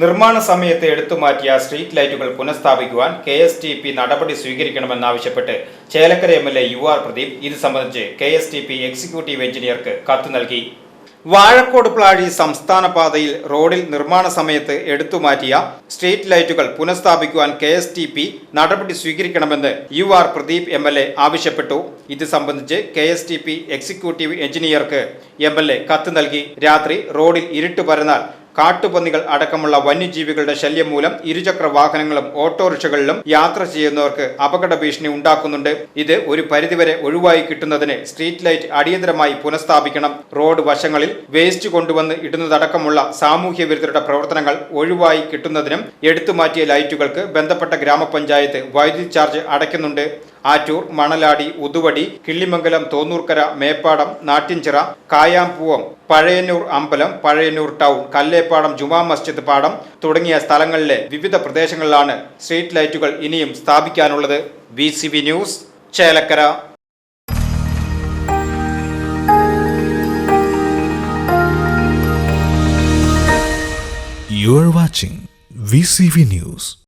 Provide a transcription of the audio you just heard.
നിർമ്മാണ സമയത്ത് എടുത്തുമാറ്റിയ സ്ട്രീറ്റ് ലൈറ്റുകൾ പുനഃസ്ഥാപിക്കുവാൻ കെ എസ് ടി പി നടപടി സ്വീകരിക്കണമെന്നാവശ്യപ്പെട്ട് Chelakkara M L A U R Pradeep ഇത് സംബന്ധിച്ച് K S T P executive എഞ്ചിനീയർക്ക് കത്ത് നൽകി. വാഴക്കോട് പ്ലാഴി സംസ്ഥാന പാതയിൽ റോഡിൽ നിർമ്മാണ സമയത്ത് എടുത്തുമാറ്റിയ സ്ട്രീറ്റ് ലൈറ്റുകൾ പുനഃസ്ഥാപിക്കുവാൻ കെ എസ് ടി പി നടപടി സ്വീകരിക്കണമെന്ന് U R Pradeep M L A ആവശ്യപ്പെട്ടു. ഇത് സംബന്ധിച്ച് K S T P executive എഞ്ചിനീയർക്ക് M L A കത്ത് നൽകി. രാത്രി റോഡിൽ ഇരുട്ട് പരന്നാൽ കാട്ടുപന്നികൾ അടക്കമുള്ള വന്യജീവികളുടെ ശല്യം മൂലം ഇരുചക്ര വാഹനങ്ങളും ഓട്ടോറിക്ഷകളിലും യാത്ര ചെയ്യുന്നവർക്ക് അപകട ഭീഷണി ഉണ്ടാക്കുന്നുണ്ട്. ഇത് ഒരു പരിധിവരെ ഒഴിവായി കിട്ടുന്നതിന് സ്ട്രീറ്റ് ലൈറ്റ് അടിയന്തരമായി പുനഃസ്ഥാപിക്കണം. റോഡ് വശങ്ങളിൽ വേസ്റ്റ് കൊണ്ടുവന്ന് ഇടുന്നതടക്കമുള്ള സാമൂഹ്യ വിരുദ്ധരുടെ പ്രവർത്തനങ്ങൾ ഒഴിവായി കിട്ടുന്നതിനും എടുത്തുമാറ്റിയ ലൈറ്റുകൾക്ക് ബന്ധപ്പെട്ട ഗ്രാമപഞ്ചായത്ത് വൈദ്യുതി ചാർജ് അടയ്ക്കുന്നുണ്ട്. ആറ്റൂർ മണലാടി ഉതുവടി കിള്ളിമംഗലം തോന്നൂർക്കര മേപ്പാടം നാട്ടിൻചിറ കായാമ്പൂവം പഴയന്നൂർ അമ്പലം പഴയന്നൂർ ടൗൺ കല്ലേപ്പാടം ജുമാ മസ്ജിദ് പാടം തുടങ്ങിയ സ്ഥലങ്ങളിലെ വിവിധ പ്രദേശങ്ങളിലാണ് സ്ട്രീറ്റ് ലൈറ്റുകൾ ഇനിയും സ്ഥാപിക്കാനുള്ളത് V news Chelakkara You are watching VCV News.